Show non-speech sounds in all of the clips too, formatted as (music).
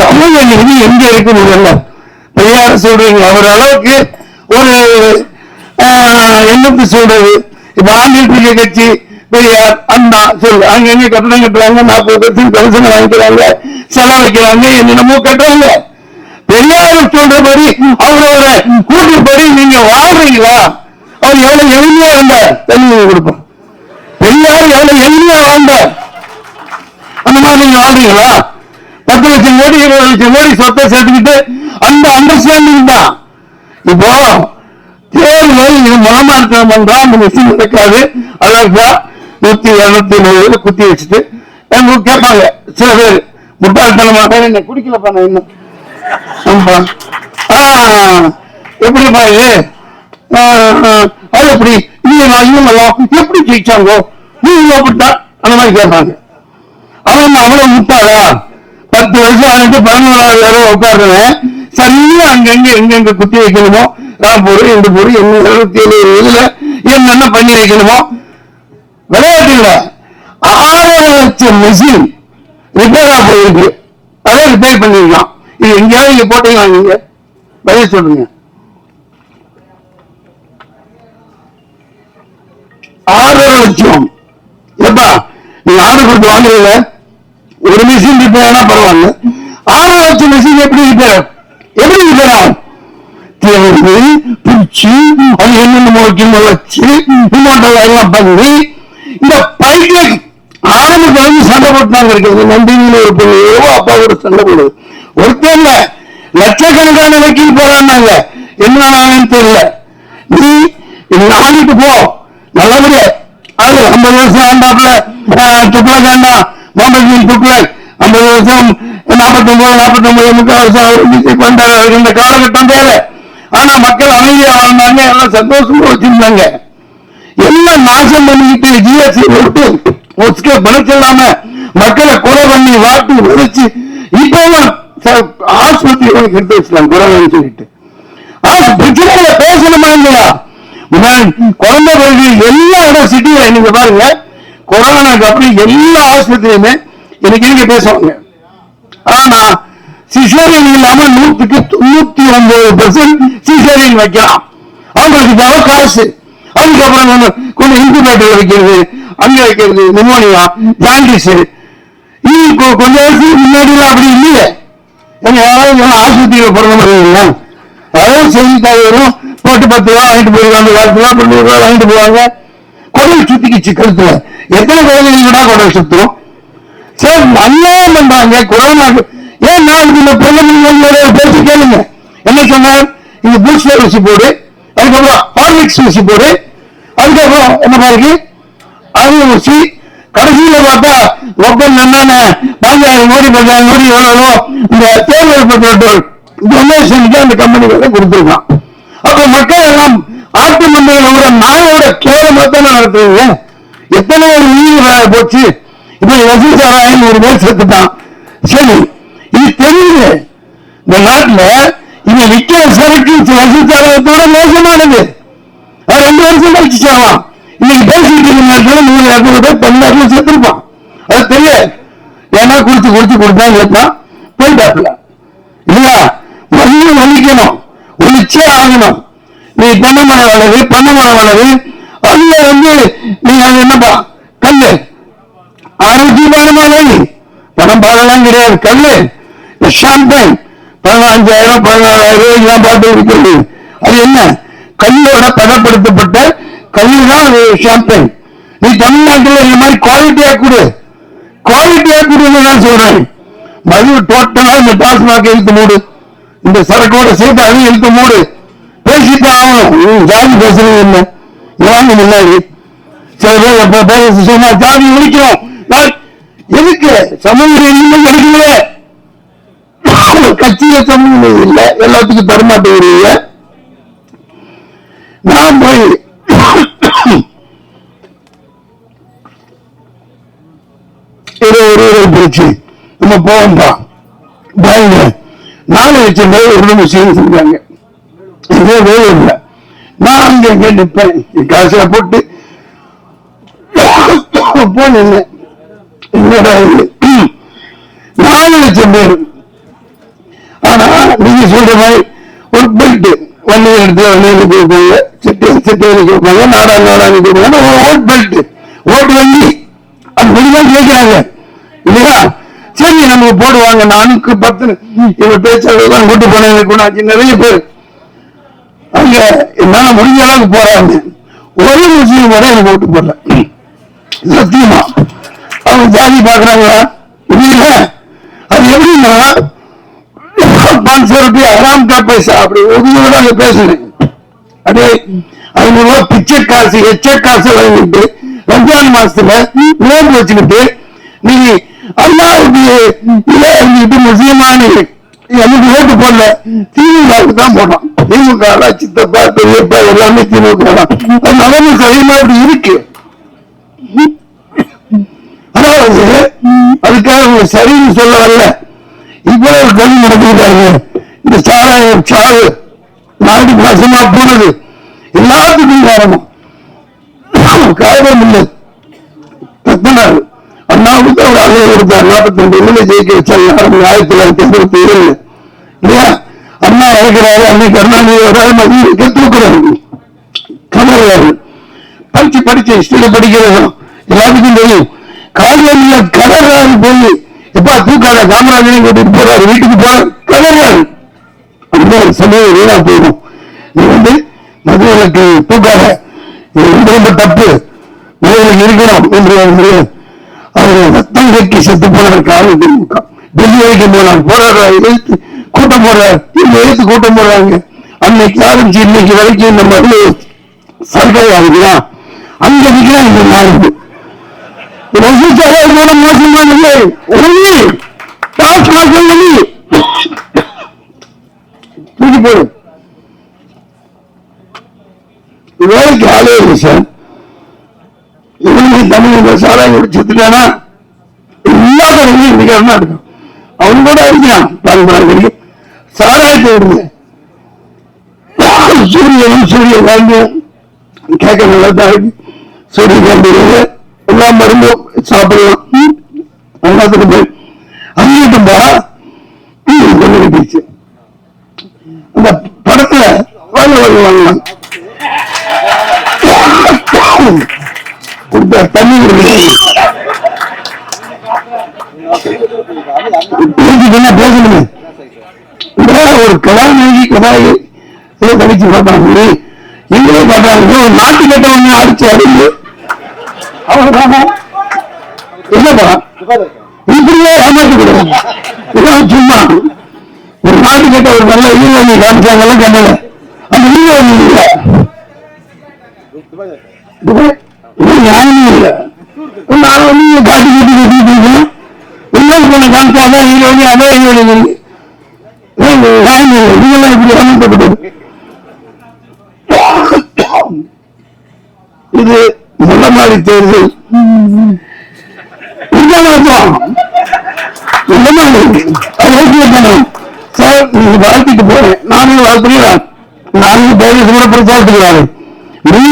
சமூக நீதி எங்க இருக்கு முதல்ல பெரியார் சொல்றீங்க. அவர் அளவுக்கு ஒரு ஆஹ், என்னத்து சொல்றது? இப்ப ஆங்கிட்டு இருக்க கட்சி பெரியார் அண்ணா சொல்லு அங்க எங்க கட்டணம் கட்டுறாங்க? நாற்பது பர்சன்ட் பென்ஷன் வாங்கிக்கிறாங்க செலவழிக்கிறாங்க என்னென்னமோ கட்டுறாங்க. பெரியார் சொல்றபடி அவரோட கூட்டுப்படி நீங்க வாழ்றீங்களா? அவர் எவ்வளவு எளிமையா இருந்த தண்ணி கொடுப்போம். பெரியார் எவ்வளவு எளிமையா வாழ்ந்த அந்த மாதிரி நீங்க வாழ்றீங்களா? பத்து லட்சம் கோடி இருபது லட்சம் கோடி சொத்தை சேர்த்துக்கிட்டு அந்த அண்டர்ஸ்டாண்டிங் தான் இப்போ தேர்தல் இது மனமாற்றம் பண்றா அந்த மிஷின் நடக்காது. அழகா நூத்தி இருநூத்தி நூறு குத்தி வச்சுட்டு எங்களுக்கு கேட்பாங்க. சில பேர் முட்டாள்தனமாக என்ன குடிக்கலப்பா நான் இன்னும். ஆமா. எப்படிப்பா இது? அது எப்படி? இவங்க இவங்கெல்லாம் எப்படி ஜெயிச்சாங்க? நீங்க அப்படித்தான். அந்த மாதிரி கேட்பாங்க. அவன் அவ்வளவு முட்டாளா? பத்து வருஷம் ஆகிட்டு பதினோராவது வரை உட்காருவேன். சரியா அங்கங்க எங்கெங்க குத்தி வைக்கணுமோ? ராப்பூர் இந்த பொருள் என்ன இருபத்தி ஏழு இதுல என்னென்ன பண்ணி வைக்கணுமோ? விளையாட்டுல இல்ல ஆயிரம் லட்சம் மிஷின் ரிப்பேரா போயிருக்கு அதை ரிப்பேர் பண்ணிருக்கலாம் இது எங்கேயாவது இங்க போட்டீங்களா நீங்க பதில் சொல்லுங்க. ஆறரை லட்சம் எப்பா நீங்க ஆர்டர் கொடுத்து வாங்குறீங்க ஒரு மிஷின் ரிப்பேர் ஆனா பரவாயில்ல. ஆறு லட்சம் மிஷின் எப்படி ரிப்பேர் எப்படி ரிப்பேர் ஆகும் தேர்வு பிடிச்சு அது என்னென்ன வைக்கணும் வச்சு ரிமோட்டை எல்லாம் பண்ணி இந்த பைக்கு ஆறு வந்து சண்டை போட்டாங்க இருக்கிறது. நந்தினியில ஒரு பொண்ணு அப்பா ஒரு சண்டை போடுது. ஒருத்தர் லட்சக்கணக்கான வக்கீல் போறாங்க என்ன தெரியல. நீ நாளைக்கு போ. நல்லபடியா. அது ஐம்பது வருஷம் ஆண்டாப்புல. துக்ளக் வேண்டாம் முகமது பின் ஐம்பது வருஷம் நாற்பத்தி ஒன்பது நாற்பத்தி ஒன்பது முக்கால் வருஷம் அவர் இந்த காலகட்டம் தேவை ஆனா மக்கள் அமைதியா வாழ்ந்தாங்க எல்லாம் சந்தோஷமா வச்சிருந்தாங்க. எல்லாம் நாசம் பண்ணிக்கிட்டு ஜிஎஸ்டி விட்டு ஒஸ்கே பணச்சில்லாம மக்களை கொலை பண்ணி வாட்டி உழைச்சு இப்பவும் ச- ஆஸ்பத்திரி எடுத்து வச்சுலாம் கொரோனான்னு சொல்லிட்டு. பிரச்சனைகளை பேசணுமா இல்லையா குழந்தை எல்லா இடம் சிட்டியில நீங்க பாருங்க. கொரோனாக்கு அப்புறம் எல்லா ஆஸ்பத்திரியுமே எனக்கு நீங்க பேசுவாங்க ஆனா சிசேரியன் இல்லாம நூத்துக்கு தொண்ணூத்தி ஒன்பது பெர்சன்ட் சிசேரியன் வைக்கலாம். அவங்களுக்கு தேவை காசு? அதுக்கப்புறம் கொஞ்சம் இன்குபேட்டர் வைக்கிறது அங்க வைக்கிறது நிமோனியா ஜாண்டிஸ் இது கொஞ்ச வருஷத்துக்கு முன்னாடி எல்லாம் அப்படி இல்லையே. எங்க யாராவது ஆஸ்பத்திரியில் ஆஸ்பத்திரியில பிறந்த மாதிரி அதாவது செய்தித்தாள் வரும் போட்டு பத்து ரூபா வாங்கிட்டு போயிருக்காங்க காலத்துல தொண்ணூறு ரூபா வாங்கிட்டு போவாங்க. குடல் சுத்திக்கிச்சு கழுத்துல எத்தனை குழந்தைங்க கூட குடல் சுத்தும் சரி நல்லா பண்றாங்க கொரோனா ஏன் நாளைக்கு இந்த பிரதமர் பேசி கேளுங்க? என்ன சொன்னார்? இந்த பூஸ்டர் ஊசி போடு. அதுக்கப்புறம் ஹார்லிக்ஸ் ஊசி போடு. அதுக்கப்புறம் என்ன மாதிரி அது ஊசி கடைசியில பார்த்தா ஒப்பன் என்னென்ன பாஞ்சாயிரம் கோடி பஞ்சாயிரம் கோடி எவ்வளோ இந்த தேர்தல் பட்டு டொனேஷனுக்கு அந்த கம்பெனிகளை கொடுத்துருக்கான். அப்ப மக்கள் எல்லாம் ஆட்டு மந்தையில் விட நாயோட கேவலமா தானே நடத்துவீங்க எத்தனை ஒரு உயிர் போச்சு. இப்ப வசூசாராயன் ஒரு பேர் செத்துட்டான் சரி இது தெரியுது. இந்த நாட்டுல இவன் விக்கிற சரக்கு வசூசாராயத்தோட மோசமானது. அது ரெண்டு வருஷம் கழிச்சு சேரலாம் இன்னைக்கு பேசிட்டு இருக்க நேரத்துல மூணு இரநூறு பேர் தமிழ்நாட்டுல செத்துருப்பான். அது தெரியாது. ஏன்னா குடிச்சு குடிச்சு கொடுத்தான் கேட்பான் போயிட்டாப்புல. இல்லையா? மதியம் ஒழிக்கணும் ஒழிச்சே ஆகணும். நீ தென்னைமரம் வளரு பண்ணமரம் வளரு அதுல வந்து நீ என்னப்பா? கல்லு. ஆரோக்கியமான பணம் பாடலாம் கிடையாது கல்லு. ஷாம்பைன் பதினஞ்சாயிரம் பதினாறாயிரம் எல்லாம் பாட்டு இருக்கிறது அது என்ன? கல்லோட பதப்படுத்தப்பட்ட கல்லு தான் அது ஷாம்பைன் நீ தமிழ்நாட்டில் இந்த மாதிரி குவாலிட்டியா கொடு. குவாலிட்டியா கொடுன்னு நான் சொல்றேன். மது டோட்டலா இந்த டாஸ்மாக இழுத்து மூடு. இந்த சரக்கோட சேர்த்து அதையும் இழுத்து மூடு. பேசிட்டு ஆகணும். ஜாதி பேசுறது இல்லை வாங்க முன்னாடி. சில பேர் பேச சொன்னா ஜாதி ஒழிக்கிறோம். நான் எதுக்கு? சமூக நீதிமன்றம் கிடைக்கலையே (coughs) கட்சியில சமூக இல்லை. எல்லாத்துக்கும் தரமாட்டேங்கிறீங்க நான் போய் (coughs) ஒரு ஒரு போச்சு நம்ம போவோம்பா பாருங்க நாலு லட்சம் பேர் ஒரு விஷயம் செஞ்சாங்க இதே வேலை இல்லை நிற்பேன் என் போட்டு போனேன் என்னடா நாலு லட்சம் பேர் நீங்க சொல்ற மாதிரி ஒரு பெல்ட் எடுத்து கொடுப்பாங்க. செட்டி செட்டி கொடுப்பாங்க. நாடா நாடா கொடுப்பாங்க. ஓட் பெல்ட் ஓட்டு வண்டி. அது வெளிதான் கேட்கிறாங்க. இல்லையா? சரி நமக்கு போடுவாங்க. நானுக்கு பத்து இவங்க பேச்சாளர் கூட்டு போனவங்க நிறைய பேர் அங்க என்னால முடிஞ்ச அளவுக்கு போறாங்க. ஒரு முஸ்லீம் கூட எனக்கு ஓட்டு போடல. சத்தியமா. அவங்க ஜாதி பாக்குறாங்களா புரியல அது எப்படின்னா பாஞ்சு ரூபாய் அராம் கா பைசா அப்படி உதவியோட அங்க பேசுறேன் அடே ஐநூறு பிச்சை காசு எச்ச காசு வாங்கிட்டு ரம்ஜான் மாசத்துல நோன்பு வச்சுக்கிட்டு நீ அல்லாவுக்கு இதே இருந்துட்டு முஸ்லீமான எனக்கு ஓட்டு போடல. திமுகவுக்கு தான் போடுறான் திமுக சித்தப்பா பெரியப்பா எல்லாமே திமுக தான். அது நிலைமை அப்படி இருக்கு? அதாவது அதுக்காக சரின்னு சொல்ல வரல இவ்வளவு கல்வி நடந்துட்டாங்க இந்த சாராயம் சாவு நாடு நாசமா போனது. எல்லாத்துக்கும் காரணம். காரணம் இல்லை. தப்பினார் அண்ணாவுக்கு அவர் அலைய கொடுத்தார். நாற்பத்தி ரெண்டு எம்எல்ஏ ஜெயிக்க வச்சாங்க ஆயிரத்தி தொள்ளாயிரத்தி அறுபத்தி ஏழு அழைக்கிறாரு இறக்கிறாரு அன்னை கருணாநிதி வராது மதிய தூக்குறாரு. கமல்வாரு படிச்சு படிச்சு ஹிஸ்டரி படிக்கிறதும் எல்லாத்துக்கும் தெரியும். காலையில் கடறாரு போய் எப்பா தூக்காத காமராஜனையும் கூட்டிட்டு போறாரு வீட்டுக்கு போற கடறாரு அந்த சமயம் வீணா போயிடும். நீ வந்து மதுரைக்கு தூக்காத. ரொம்ப ரொம்ப தப்பு. மதுரைக்கு இருக்கணும் என்று அவர் ரத்தம் கட்டி செத்து போனார் திமுக டெல்லி வரைக்கும் போனார் போராடுறாரு கூட்டம் போடுறாரு இவங்க எதிர்த்து கூட்டம் போடுறாங்க. அன்னைக்கு ஆரம்பிச்சு இன்னைக்கு வரைக்கும் இந்த வந்து சர்க்கரை ஆகுதுதான். அங்க நிற்கிறான் இந்த நாடு ரசிச்சாலே கூட மோசமானது ஒண்ணு டாஸ்மாக் ஒண்ணு தூக்கி போடு. வேலைக்கு ஆளே இல்லை சார் இவனுக்கு தமிழ் சாராயம் செத்துட்டானா? எல்லா கடையிலும் இன்னைக்கு என்ன இருக்கும். அவன் கூட அறிஞ்சான் பாருங்க சாராயத்தை விடுங்க சூரியனும் சூரிய காந்தியும் கேட்க நல்லா தான் இருக்கு எல்லாம் மருந்தும் சாப்பிடலாம். ம், போய் அங்கிட்டும்பா கொண்டு கட்டிச்சு அந்த படத்துல வாங்க வாங்க வாங்கலாம் கொடுத்த தண்ணி கொடுங்க பேசிட்டு என்ன பேசணுங்க இந்த ஒரு கதாநாயகி கதாயி ஏதோ கடிச்சு பார்த்தாங்க எங்களே பார்த்தாங்க நாட்டு கட்டவங்க அடிச்சு அடிஞ்சு அவ்வளவுதானா என்னப்பா இப்படியே ஏமாற்றி இதெல்லாம் சும்மா. ஒரு நாட்டு கட்ட ஒரு நல்ல ஈரோணி காமிச்சாங்கல்ல கண்ணல. அந்த ஈரோணி இல்ல. துபாய் நியாயமே இல்ல. நாலு வந்து காட்டி கட்டி கட்டிட்டு இன்னொரு பொண்ணு காமிச்சாங்க ஈரோணி அதே ஈரோணி இதெல்லாம் இப்படி அமைக்கப்பட்டது இது முதலாளி தேர்தல் நீங்க வாழ்த்திட்டு போறேன். நானும் வாழ்த்துறேன். நானும் பேரு கூட நீ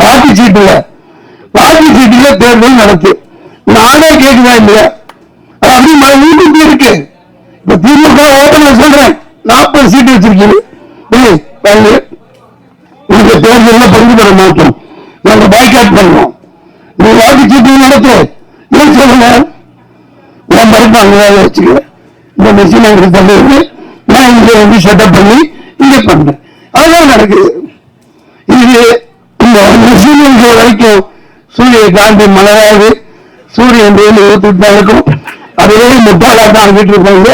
வாக்கு சீட்டுல வாக்கு சீட்டுல தேர்தல் நடத்து நானே கேட்குதா இல்லையா அது அப்படி வீட்டுக்கு இருக்கு. இப்ப திமுக ஓட்டல சொல்றேன். நாற்பது சீட்டு வச்சிருக்கீங்க. இந்த தேர்தலில் பங்கு பெற மாட்டோம். நாங்கள் பாய்காட் பண்றோம். நீ வாக்குச்சீட்டு நடத்து. ஏன் சொல்லுங்க. நான் மறுப்பாங்க வச்சுக்கிறேன் இந்த மிஷின் எங்களுக்கு தந்துருக்கு நான் இங்கே வந்து செட்டப் பண்ணி இங்கே பண்றேன். அதெல்லாம் நடக்குது. இது இந்த மிஷின் இருக்கிற வரைக்கும் சூரிய காந்தி மலராது. சூரியன் வெயில் ஊத்துட்டு தான் இருக்கும். அதுவே முட்டாளாக தான் ஆகிட்டு இருப்பாங்க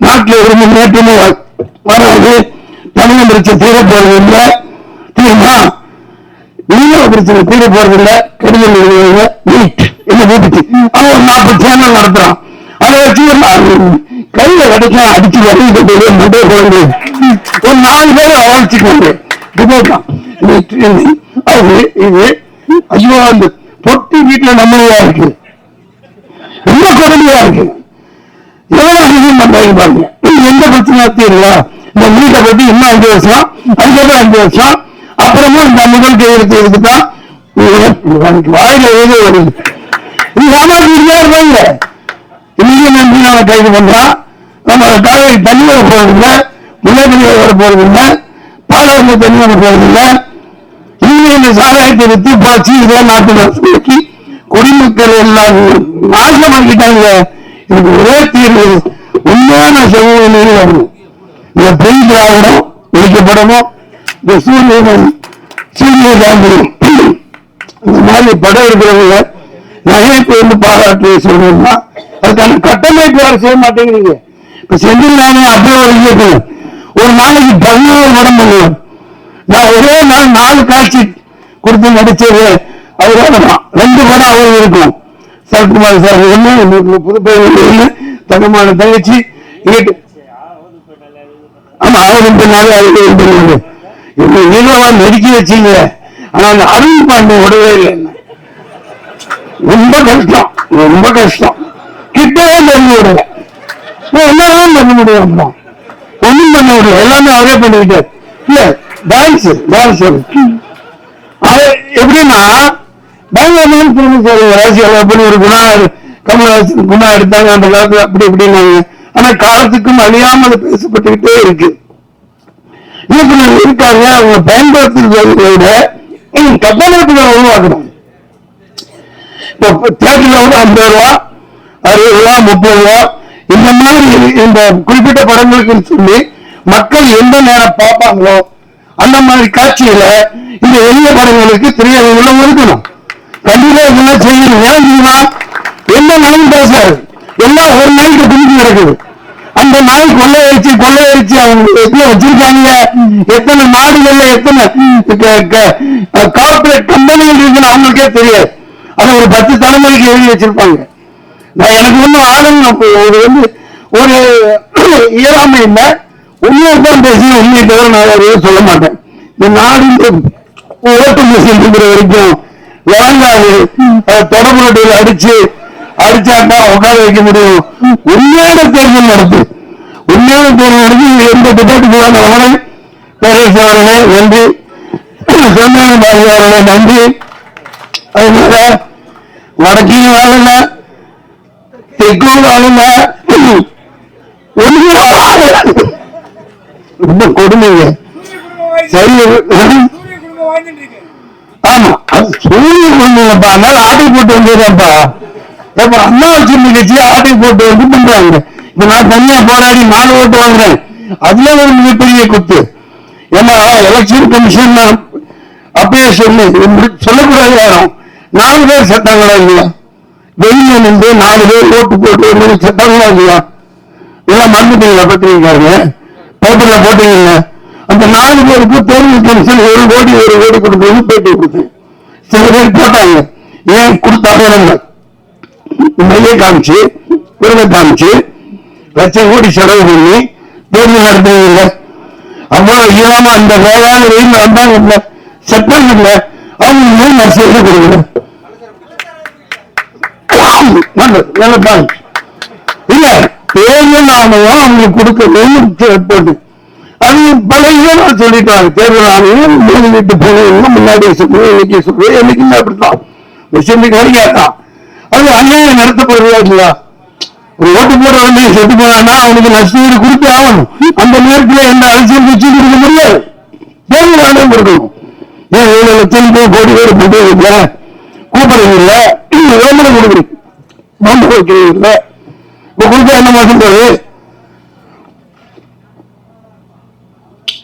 நாட்டில் ஒரு முன்னேற்றமே வராது தமிழக பிரச்சனை தீர போறது இல்லை தீர்மா மீனவ பிரச்சனை தீர போறது இல்ல கடிதம் நீட் என்ன வீட்டுக்கு அவன் ஒரு நாற்பது சேனல் நடத்துறான். அதை வச்சு கையில கிடைக்க அடிச்சு வரையிட்டு போய் மண்டே குழந்தை ஒரு நாலு பேரை வரவழைச்சுக்கோங்க இதுதான் அது இது. ஐயோ அந்த பொட்டி வீட்டுல நம்மளையா இருக்கு? ரொம்ப கொடுமையா இருக்கு. வேலை பாருங்க. எந்த பிரச்சனையா தீரல இந்த வீட்டை பத்தி இன்னும் அஞ்சு வருஷம் அதுக்கப்புறம் அஞ்சு வருஷம் அப்புறமும் இந்த முதல் கையெழுத்து எடுத்துட்டா? வாயில ஏதோ வருது இது ஏமாத்திட்டே இருப்பாங்க இன்னைக்கு நம்பி நம்ம கைது பண்றான். நம்ம காவேரி தண்ணீரை போறதில்ல முன்னேற்ற வர போறது இல்ல. பாலாறு தண்ணி வர போறது இல்ல. இங்கே இந்த சாராயத்தை வித்து பாய்ச்சி இதே நாட்டு குடிமக்கள் எல்லாம் நாசமாக்கிட்டாங்க. இதுக்கு ஒரே தீர்வு உண்மையான சமூக நீதி வரணும் இந்த பெண் திராவிடம் ஒழிக்கப்படணும். இந்த சூரியன் சூரிய காந்தியும் இந்த மாதிரி படம் இருக்கிறவங்க நகைப்பு வந்து பாராட்டு சொல்லணும்னா அதுக்கான கட்டமைப்பு வேறு செய்ய மாட்டேங்கிறீங்க. இப்ப செந்தில் நானே அப்படியே ஒரு இயக்குனர் ஒரு நாளைக்கு பதினோரு படம் பண்ணுவேன். நான் ஒரே நாள் நாலு காட்சி கொடுத்து நடிச்சது அவரோட தான். ரெண்டு படம் அவரு இருக்கும். சரத்குமார் சார் ஒண்ணு புதுப்பேர் ஒண்ணு தங்கமான தங்கச்சி ஆமா அவரும் பின்னாலே அவரும் பின்னாலே என்ன ஹீரோவா நெருக்கி வச்சீங்க. ஆனா அந்த அருள் பாண்டே விடவே இல்லை. ரொம்ப கஷ்டம் ரொம்ப கஷ்டம். கிட்டவே பண்ணி விடுவேன் நான் என்னதான் பண்ண முடியும் அப்புறம் ஒண்ணும் பண்ண முடியும் எல்லாமே அவரே பண்ணிக்கிட்டார். இல்ல டான்ஸ் டான்ஸ் எப்படின்னா பயங்கரமான திரும்ப சார் ராசியால் அப்படி ஒரு கமலஹாசன் குணா எடுத்தாங்க அந்த காலத்துல அப்படி இப்படின்னாங்க. ஆனா காலத்துக்கும் அழியாம அது பேசப்பட்டுக்கிட்டே இருக்கு. இயக்குனர் இருக்காங்க? அவங்க பயன்படுத்துறதை விட கட்டமைப்புகளை உருவாக்கணும். இப்போ தேட்டர்ல வந்து ஐம்பது ரூபா அறுபது ரூபா முப்பது ரூபா இந்த மாதிரி இந்த குறிப்பிட்ட படங்களுக்கு சொல்லி மக்கள் எந்த நேரம் பார்ப்பாங்களோ அந்த மாதிரி காட்சியில இந்த எளிய படங்களுக்கு திரையரங்குல இருக்கணும் கண்டிப்பா இதெல்லாம் செய்யணும். ஏன் என்ன எந்த நாயும் எல்லாம் ஒரு நாய்க்கு பிடிச்சி இருக்குது? அந்த நாய் கொள்ளையடிச்சு கொள்ளையடிச்சு அவங்க எத்தனை வச்சிருக்காங்க எத்தனை நாடுகள்ல எத்தனை கார்பரேட் கம்பெனிகள் இருக்குன்னு அவங்களுக்கே தெரியாது. அதை ஒரு பத்து தலைமுறைக்கு எழுதி வச்சிருப்பாங்க. நான் எனக்கு ஒன்றும் ஆளும் ஒரு வந்து ஒரு இயலாமை இல்லை. உண்மையை தான் பேசி உண்மையை தவிர நான் வேற எதுவும் சொல்ல மாட்டேன். இந்த நாடு ஓட்டு மிஷின் இருக்கிற வரைக்கும் விளங்காது தொடர்பு தொடர்பு அடிச்சு அடிச்சாட்டா உட்கார வைக்க முடியும். உண்மையான தேர்தல் நடத்து உண்மையான தேர்தல் நடத்தி எந்த போவாங்க அவரை பேரரசு அவர்களே நன்றி சொன்னாங்க பாரதி அவர்களே நன்றி. அதனால வடக்கையும் வாழல தெற்கும் ஒண்ணுமே வாழல. ரொம்ப கொடுமைங்க. சரி ஆமா சூரிய குழந்தைங்கப்பா அதனால ஆட்டை போட்டு வந்ததுப்பா இப்ப அண்ணா கட்சி ஆட்டை போட்டு வந்து பண்றாங்க இப்ப நான் தனியா போராடி நாலு ஓட்டு வாங்குறேன். அதுல ஒரு மிகப்பெரிய குத்து. ஏன்னா எலெக்ஷன் கமிஷன் அப்பயே சொல்லு. சொல்லக்கூடாது யாரும். நாலு பேர் சட்டங்களா இல்லையா? வெளியே நின்று நாலு பேர் ஓட்டு போட்டு வந்து சட்டங்களா இல்லையா? இதெல்லாம் மறந்துட்டீங்களா பத்திரிக்காருங்க பேப்பர்ல போட்டீங்கல்ல? அந்த நாலு பேருக்கு தேர்தல் கமிஷன் ஒரு கோடி ஒரு கோடி கொடுக்கணும்னு பேட்டி கொடுத்தேன் சில பேர் போட்டாங்க ஏன் கொடுத்தாங்க மைய காமிச்சு விருதை காமிச்சு லட்சம் கோடி செலவு பண்ணி தேர்தல் நடத்துவதில்லை அவ்வளவு ஈரமா அந்த வேளாண் வெயில் வந்தாங்க இல்ல சட்டம் இல்லை அவங்க மூணு வருஷம் கொடுக்கல நல்ல இல்ல தேர்தல் ஆணையம் அவங்களுக்கு கொடுக்கணும்னு போட்டு. அது பல இதெல்லாம் சொல்லிட்டாங்க தேர்தல் ஆணையம் மூணு வீட்டு போனவங்க முன்னாடி சொல்லுவோம் இன்னைக்கு சொல்லுவோம் என்னைக்குமே அப்படித்தான். விஷயத்துக்கு கேட்டான். அது அநியாயம் நடத்தப்படுறதா இல்லையா? ஒரு ஓட்டு போட வேண்டிய செத்து போனான்னா அவனுக்கு நஷ்டஈடு கொடுத்து ஆகணும். அந்த நேரத்தில் எந்த அரசியல் கட்சி கொடுக்க முடியாது. தேர்தல் ஆணையம் கொடுக்கணும். ஏன் ஏழு லட்சம் பேர் கோடி பேர் பண்றது இல்ல கூப்பிடுறது இல்ல விளம்பரம் கொடுக்குறீங்க. விளம்பரம் வைக்கிறது இல்ல இப்ப கொடுத்தா என்ன மாசம் போகுது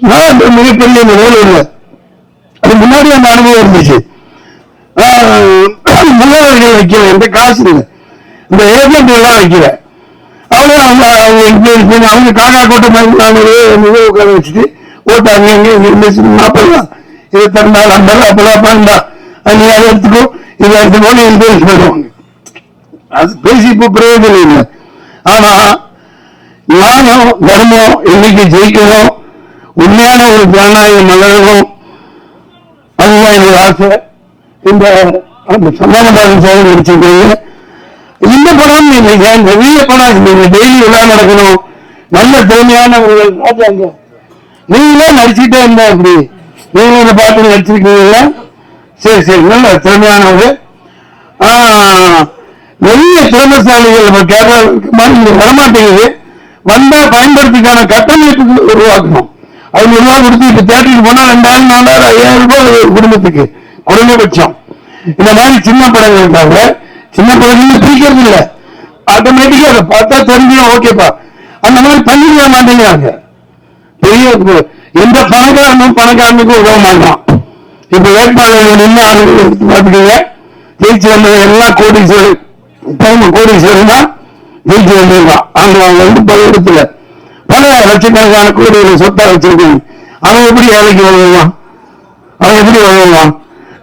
நான் அந்த மிகப்பெரிய நிலையில் இல்லை. அது முன்னாடி அந்த அனுபவம் இருந்துச்சு. காசு முன்னோர்கள் வைக்கல எந்த காசு இல்லை. இந்த ஏஜென்ட் எல்லாம் வைக்கல அவங்க அவங்க அவங்க அவங்க காக்கா கூட்ட மாதிரி உட்கார வச்சுட்டு ஓட்டு அங்க இங்க இங்க இருந்து நாற்பது இது தந்தால் ஐம்பது ரூபா அப்பதான் அது நீ அதை எடுத்துக்கோ. இதை எடுத்துக்கோன்னு இன்ஃபுளுன்ஸ் பண்ணுவாங்க அது பேசி இப்போ பிரயோஜனம் இல்லை. ஆனா நியாயம் தர்மம் இன்னைக்கு ஜெயிக்கணும் உண்மையான ஒரு ஜனநாயகம் மலரணும் அதுதான் என்னோட ஆசை. இந்த அந்த சந்தானபாரன் சேவை இந்த படம் இந்த வீர படம் நீங்க டெய்லி விழா நடக்கணும். நல்ல திறமையான ராஜாங்க நீங்களே நடிச்சுட்டே இருந்தா அப்படி நீங்களும் இந்த பாட்டு நடிச்சிருக்கீங்களா சரி சரி நல்ல திறமையானவர். நிறைய திறமைசாலிகள் நம்ம கேட்க வரமாட்டேங்குது. வந்தா பயன்படுத்திக்கான கட்டமைப்பு உருவாக்கணும். அவங்க எல்லாம் கொடுத்து இப்ப தேட்டருக்கு போனா ரெண்டாயிரம் நாலாயிரம் ஐயாயிரம் ரூபாய் குடும்பத்துக்கு. குறைந்தபட்சம் இந்த மாதிரி சின்ன படங்கள் தவிர சின்ன படங்கள் பிரிக்கிறது இல்ல ஆட்டோமேட்டிக்கா அதை பார்த்தா தெரிஞ்சிடும். ஓகேப்பா அந்த மாதிரி பண்ணிக்க மாட்டேங்கிறாங்க பெரிய எந்த பணக்காரனும் பணக்காரனுக்கும் உதவ மாட்டான். இப்ப வேட்பாளர்கள் நின்று ஆளுங்க எடுத்து பார்த்துக்கீங்க. ஜெயிச்சு வந்தது எல்லா கோடீஸ்வரர் டைம் கோடீஸ்வரன் தான் ஜெயிச்சு வந்திருக்கான். அவங்க வந்து பல பல லட்சக்கணக்கான கோடிகளை சொத்தா வச்சிருக்காங்க அவன் எப்படி வேலைக்கு வருவான்? அவன் எப்படி வருவான்?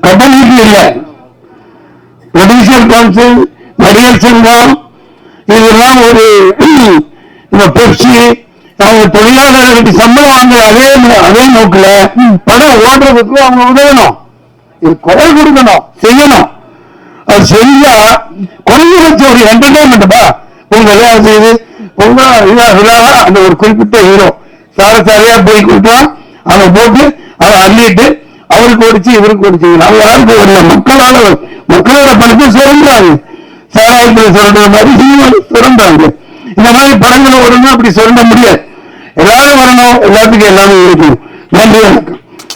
கட்டணிக்கு இல்லை. ப்ரொடியூசர் கவுன்சில் நடிகர் சங்கம் இதெல்லாம் ஒரு இந்த பெப்சி அவங்க தொழிலாளர்களுக்கு சம்பளம் வாங்குற அதே அதே நோக்கில படம் ஓடுறதுக்கு அவங்க உதவணும். இது குரல் கொடுக்கணும் செய்யணும். அது செஞ்சா குறைஞ்சபட்சம் ஒரு என்டர்டைன்மெண்ட்பா உங்க விளையாடு செய்து உங்க இதா விழாவா அந்த ஒரு குறிப்பிட்ட ஹீரோ சாரசாரியா போய் கொடுக்கலாம். அவன் போட்டு அதை அள்ளிட்டு அவருக்கு ஓடிச்சு இவருக்கு ஓடிச்சு நம்ம யாருக்கு வரல மக்களால மக்களோட பணத்தை சுரண்டாங்க சாராயத்தை சுரண்ட மாதிரி சினிமாவில் சுரண்டாங்க இந்த மாதிரி படங்களை வரணும் அப்படி சுரண்ட முடியாது. எல்லாரும் வரணும். எல்லாத்துக்கும் எல்லாமே இருக்கும். நன்றி வணக்கம்.